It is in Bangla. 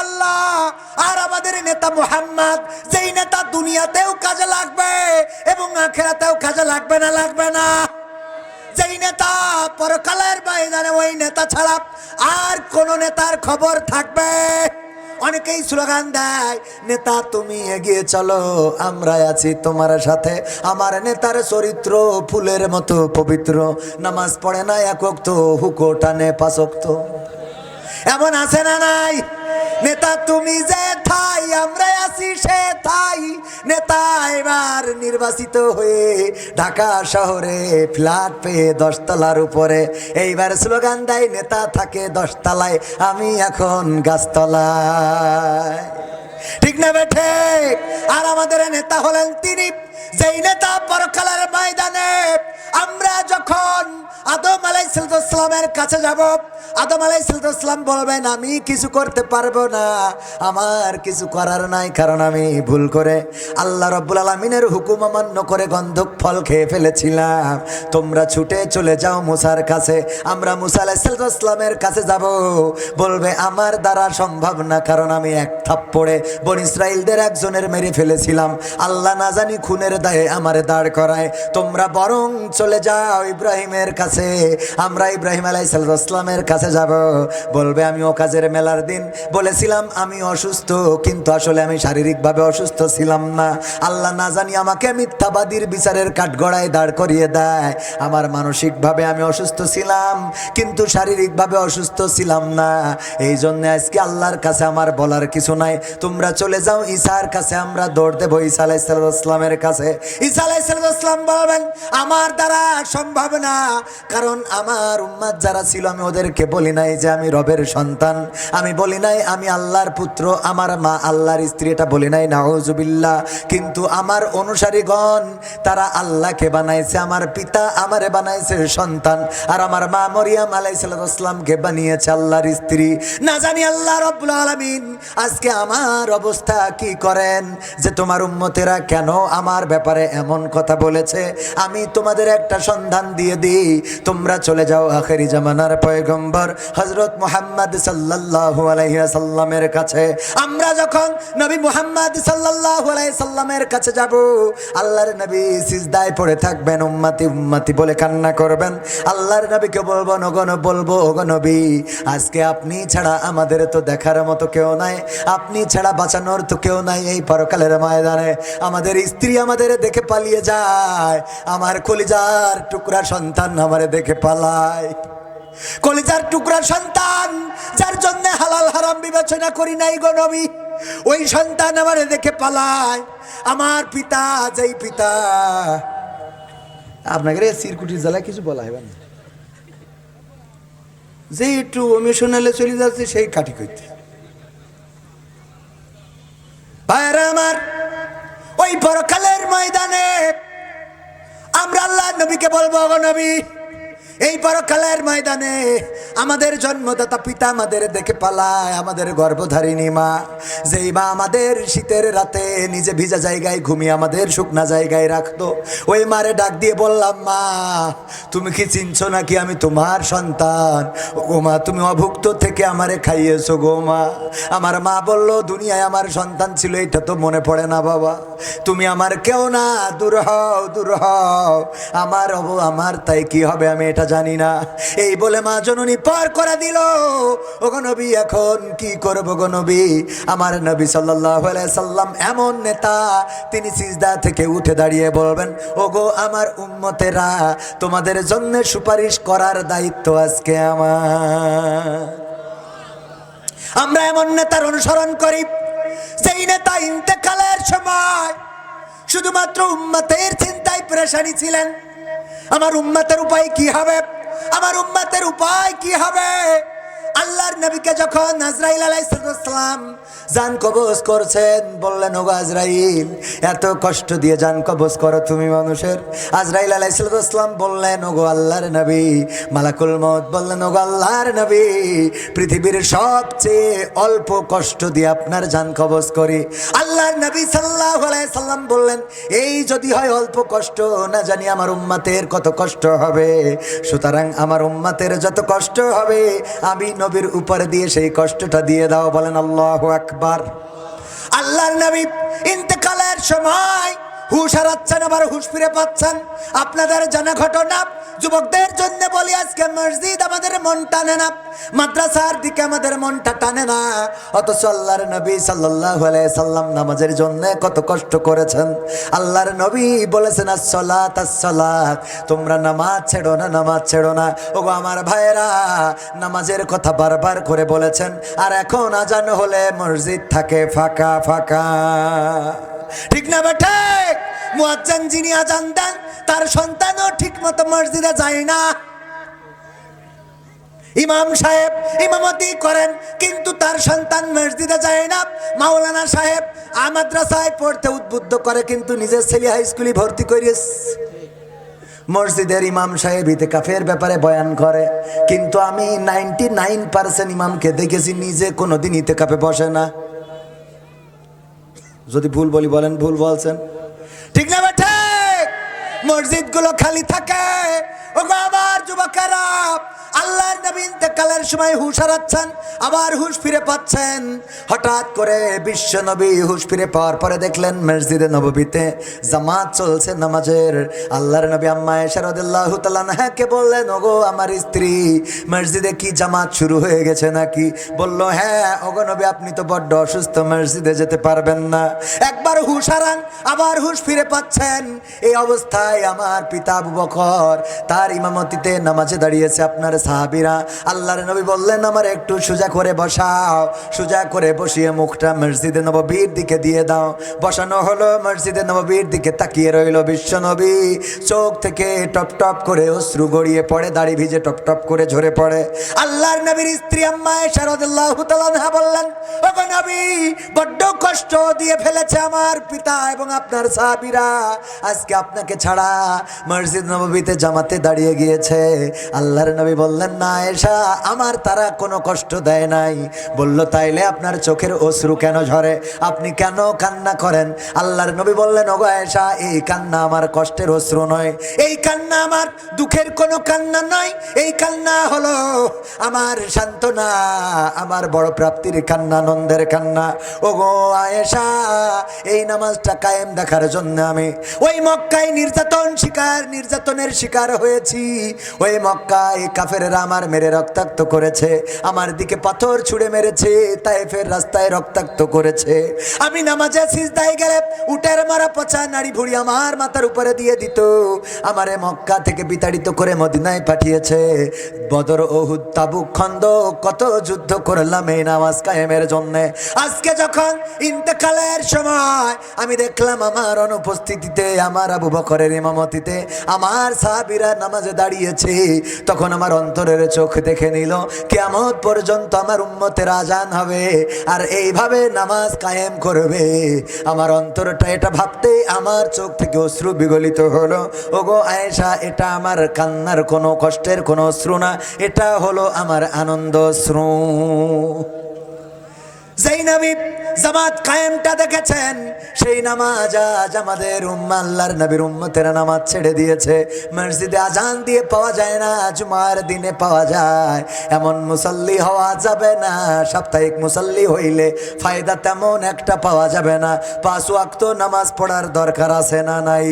আল্লাহ। আর আমাদের নেতা মুহাম্মদ, যেই নেতা দুনিয়াতেও কাজে লাগবে এবং আখেরাতেও কাজে লাগবে না লাগবে না। যেই নেতা পরকালের ময়দানে, ওই নেতা ছাড়া আর কোন নেতার খবর থাকবে। অনেকেই স্লোগান দেয়, নেতা তুমি এগিয়ে চলো আমরা আছি তোমার সাথে। আমার নেতার চরিত্র ফুলের মতো পবিত্র। নামাজ পড়ে না একক তো হুকো টানে পাচক তো এমন আছে না নাই? নেতা তুমি যে থাই আমরা আছি সে থাই নেতা এবার নির্বাচিত হয়ে ঢাকা শহরে ফ্ল্যাট পেয়ে দশতলার উপরে। এইবার স্লোগান দেয়, নেতা থাকে দশতলায়, আমি এখন গাছতলায়। ঠিক না বেঠে আর আমাদের নেতা হলেন তিনি। যেই নেতা পরকালের ময়দানে, আমরা যখন আদম আলাইসালামের কাছে যাব, আদম আলাইসালাম বলবেন, আমি কিছু করতে পারব না, আমার কিছু করার নাই, কারণ আমি ভুল করে আল্লাহ রব্বুল আলমিনের হুকুম অমান্য করে গন্ধক ফল খেয়ে ফেলেছিলাম। তোমরা ছুটে চলে যাও মুসার কাছে, আমরা মুসা আলাইসালামের কাছে যাব। বলবে, আমার দ্বারা সম্ভব না, কারণ আমি এক থাপ্পড়ে বন ইসরায়েলদের একজনের মেরে ফেলেছিলাম। আল্লাহ না জানি খুনের দায়ে আমারে দাঁড় করায়। তোমরা বরং চলে যাও ইব্রাহিমের কাছে। আমরা ইব্রাহিম আলাইসালামের কাছে যাব। বলবে আমি ও কাজের মেলার দিন। বলেছিলাম, আমি অসুস্থ, কিন্তু আসলে আমি শারীরিকভাবে অসুস্থ ছিলাম না। আল্লাহ না জানি আমাকে মিথ্যাবাদীর বিচারের কাঠগড়ায় দাঁড় করিয়ে দেয়। আমার মানসিকভাবে আমি অসুস্থ ছিলাম, কিন্তু শারীরিকভাবে অসুস্থ ছিলাম না। এই জন্য আজকে আল্লাহর কাছে আমার বলার কিছু নাই। তোমরা চলে যাও ঈসার কাছে আমরা দৌড় দেবো ঈসা আলাইসালামের কাছে। ঈসা বলবেন, আমার দ্বারা সম্ভব না। কারণ আমার উম্মাদ যারা ছিল, আমি ওদেরকে বলি নাই যে আমি রবের সন্তান। আমি বলি নাই আমি আল্লাহর পুত্র, আমার মা আল্লাহর স্ত্রী, এটা বলি নাই, নাউজুবিল্লাহ। কিন্তু আমার অনুসারীগণ, তারা আল্লাহকে বানাইছে, আমার পিতা আমারে বানাইছে সন্তান। আর আমার মা মরিয়াম আলাইসালামকে বানিয়েছে আল্লাহর স্ত্রী। না জানি আল্লাহ রব্বুল আলমিন, আজকে আমার অবস্থা কি করেন? যে তোমার উম্মতেরা কেন আমার ব্যাপারে এমন কথা বলেছে, আমি তোমাদের একটা সন্ধান দিয়ে দিই। তোমরা চলে যাও আখেরি জামানার পয়গম্বর হজরত মোহাম্মদ সাল্লাল্লাহু আলাইহি সাল্লামের কাছে। আমরা যখন নবী মোহাম্মদ সাল্লাল্লাহু আলাইহি সাল্লামের কাছে যাব, আল্লাহর নবী সিজদায় পড়ে থাকবেন, উম্মতি উম্মতি বলে কান্না করবেন। আল্লাহর নবীকে বলব নগন বলব নবী, আজকে আপনি ছাড়া আমাদের তো দেখার মতো কেউ নাই। আপনি ছাড়া বাঁচানোর তো কেউ নাই এই পরকালের ময়দানে। আমাদের স্ত্রী আমাদের দেখে পালিয়ে যায়। আমার কলিজার টুকরা সন্তান আমারে দেখে পালায়। কলিজার টুকরা সন্তান, যার জন্য হালাল হারাম বিবেচনা করি নাই গো নবী, ওই সন্তান আমারে দেখে পালায়। আমার পিতা, যেই পিতা, আপনাকে রে সিরকুটির জেলায় কিছু বলা হবে না। যে একটু অমিশনালে চলে যাচ্ছে, সেই কাটি কইতে। ভাইরা আমার ওই পরকালের ময়দানে। আমরা আল্লাহ নবীকে বলব নবী এই পরকালের ময়দানে আমাদের জন্মদাতা পিতা আমাদের দেখে পালায়, আমাদের গর্ভধারিণী মা। যেই মা আমাদের শীতের রাতে নিজে ভিজা জায়গায় ঘুমিয়ে আমাদের শুকনা জায়গায় রাখতো, ওই মারে ডাক দিয়ে বললাম, মা, তুমি কি চিনছো নাকি আমি তোমার সন্তান? ও মা, তুমি অভুক্ত থেকে আমারে খাইয়েছো গো মা। আমার মা বলল, দুনিয়ায় আমার সন্তান ছিল, এটা তো মনে পড়ে না বাবা। তুমি আমার কেউ না, দূর হও দূর হও। আমার হব আমার তাই কি হবে আমি এটা জানি না। এই বলে মা জননী পার করে দিল। ওগো নবী, এখন কি করব গো নবী? আমার নবী আলাইহি সাল্লাম এমন নেতা, তিনি সিজদা থেকে উঠে দাঁড়িয়ে বলবেন, ওগো আমার উম্মতেরা, তোমাদের জন্য সুপারিশ করার দায়িত্ব আজকে আমার। আমরা এমন নেতার অনুসরণ করি, সেই নেতা ইন্তেকালের সময় শুধুমাত্র উম্মতের চিন্তায় পরেশানি ছিলেন। আমার উম্মতের উপায় কি হবে? আমার উম্মতের উপায় কি হবে? নবীকে যখন আজরাইল আলাইসালাম জান কবজ করছেন, বললেন, ওগো আজরাইল, এত কষ্ট দিয়ে জান কবজ করো তুমি মানুষের। আজরাইল আলাইসালাম বললেন, ওগো আল্লাহর নবী। মালাকুল মত বললেন, ওগো আল্লাহর নবী, পৃথিবীর সবচেয়ে অল্প কষ্ট দিয়ে আপনার জান কবজ করি। আল্লাহর নবী সাল্লাহ সাল্লাম বললেন, এই যদি হয় অল্প কষ্ট, না জানি আমার উম্মাতের কত কষ্ট হবে। সুতরাং আমার উম্মাতের যত কষ্ট হবে, আমি নবীর উপর দিয়ে সেই কষ্টটা দিয়ে দাও বলেন আল্লাহ আকবার। আল্লাহর নবী ইন্তেকালের সময় হুশ হারাচ্ছেন, আবার হুশ ফিরে পাচ্ছেন। আপনাদের জানা ঘটনা যুবকদের জন্য বলি, আজকে মসজিদ আমাদের মন টানে না। মাদ্রাসার দিকে আমাদের মনটা টানে না। অথচ আল্লাহর নবী আলাইহি সাল্লাম নামাজের জন্য কত কষ্ট করেছেন। আল্লাহর নবী বলেছেন, আসসালাত আসসালাত, তোমরা নামাজ ছেড়ো না, নামাজ ছেড়ো না। ওগো আমার ভাইয়েরা, নামাজের কথা বারবার করে বলেছেন, আর এখন আজান হলে মসজিদ থাকে ফাঁকা ফাঁকা। ঠিক না বেঠে মুয়াজ্জান যিনি আজান দেন, তার সন্তানও ঠিক মতো মসজিদে যায় না। ইমাম সাহেব ইমামতি করেন, কিন্তু তার সন্তান মসজিদে যায় না। মাওলানা সাহেব মাদ্রাসায় পড়তে উদ্বুদ্ধ করে, কিন্তু নিজের ছেলে হাই স্কুলে ভর্তি করিস। মসজিদের ইমাম সাহেব ইতে কাফের ব্যাপারে বয়ান করে, কিন্তু আমি নাইনটি নাইন পার্সেন্ট ইমামকে দেখেছি, নিজে কোনোদিন ইতেকাফে বসে না। যদি ভুল বলি বলেন, ভুল বলছেন। ঠিক না মসজিদগুলো খালি থাকে। ও গো আবার যুবকেরা, আল্লাহর নবী ইন্তেকালের সময় হুশ হারাচ্ছেন, আবার হুশ ফিরে পাচ্ছেন। হঠাৎ করে বিশ্ব নবী হুশ ফিরে পাওয়ার পরে দেখলেন মসজিদে নববীতে জামাত চলছে নামাজের। আল্লাহর নবী আম্মা এশারদুল্লাহ তালানহাকে বললেন, ওগো আমার স্ত্রী, মসজিদে কি জামাত শুরু হয়ে গেছে নাকি? বলল হ্যাঁ ওগো নবী, আপনি তো বড্ড অসুস্থ, মসজিদে যেতে পারবেন না। একবার হুশ হারান, আবার হুশ ফিরে পাচ্ছেন। এই অবস্থায় আমার পিতা আবু বকর, তার ইমামতিতে নামাজে দাঁড়িয়েছে আপনার সাহাবিরা। আল্লাহর নবী বললেন, আমার একটু সোজা করে বসাও, সোজা করে বসিয়ে মুখটা মসজিদে নববীর দিকে দিয়ে দাও। বসানো হলো, মসজিদে নববীর দিকে তাকিয়ে রইল বিশ্ব নবী। চোখ থেকে টপ টপ করে অশ্রু গড়িয়ে পড়ে, দাড়ি ভিজে টপ টপ করে ঝরে পড়ে। আল্লাহর নবীর স্ত্রী আম্মায় শারদুল্লাহ বললেন, ওগো নবী, বড্ড কষ্ট দিয়ে ফেলেছে আমার পিতা এবং আপনার সাহাবীরা। আজকে আপনাকে ছাড়া মসজিদ নববীতে জামাতে দাঁড়িয়ে গিয়েছে। আল্লাহর নবী বললেন, না এসা আমার তারা কোনো কষ্ট দেয় নাই। বলল, তাইলে আপনার চোখের অশ্রু কেন ঝরে? আপনি কেন কান্না করেন? আল্লাহর নবী বললেন, ওগো আয়েশা এই কান্না আমার কষ্টের অশ্রু নয়। এই কান্না আমার দুঃখের কোনো কান্না নয়। এই কান্না হলো আমার সান্ত্বনা, আমার বড় প্রাপ্তির কান্না, আনন্দের কান্না। ওগো আয়েশা এই নামাজটা কায়েম দেখার জন্য আমি ওই মক্কায় নির্যাতন শিকার, নির্যাতনের শিকার হয়েছি। ওই মক্কায় কাফেরেরা আমার মেরে রক্তাক্ত করেছে। আমার দিকে পাথর ছুঁড়ে মেরেছে তাইফের রাস্তায় রক্তাক্ত করেছে। আমি নামাজে সিজদায় গেলে উটের মারা পচা নাড়ি ভুড়ি আমার মাথার উপরে দিয়ে দিত। আমারে মক্কা থেকে বিতাড়িত করে মদিনায় পাঠিয়েছে। বদর ওহুদ তাবুক, খন্দ, কত যুদ্ধ করলাম এই নামাজ কায়েমের জন্য। আজকে যখন ইন্তেকালের সময়, আমি দেখলাম আমার অনুপস্থিতিতে আমার আবু বকরের ইমামতিতে আমার সাহাবিরা নামাজে দাঁড়িয়েছে। তখন আমার অন্তরের চোখ দেখে নিল কেমন পর্যন্ত আমার উম্মতের আজান হবে আর এইভাবে নামাজ কায়েম করবে। আমার অন্তরটা এটা ভাবতে আমার চোখ থেকে অশ্রু বিগলিত হলো। ওগো আয়েশা, এটা আমার কান্নার কোনো কষ্টের কোনো অশ্রু না, এটা হলো আমার আনন্দ অশ্রু। যেই নবী জামাত কায়েমটা দেখেছেন, সেই নামাজ আজ আমাদের উম্মা, আল্লাহর নবীর উম্মতেরা নামাজ ছেড়ে দিয়েছে। মসজিদে আজান দিয়ে পাওয়া যায় না, জুমার দিনে পাওয়া যায়। এমন মুসল্লি হওয়া যাবে না, সাপ্তাহিক মুসল্লি হইলে ফায়দা তেমন একটা পাওয়া যাবে না। পাঁচ ওয়াক্ত নামাজ পড়ার দরকার আছে না নাই?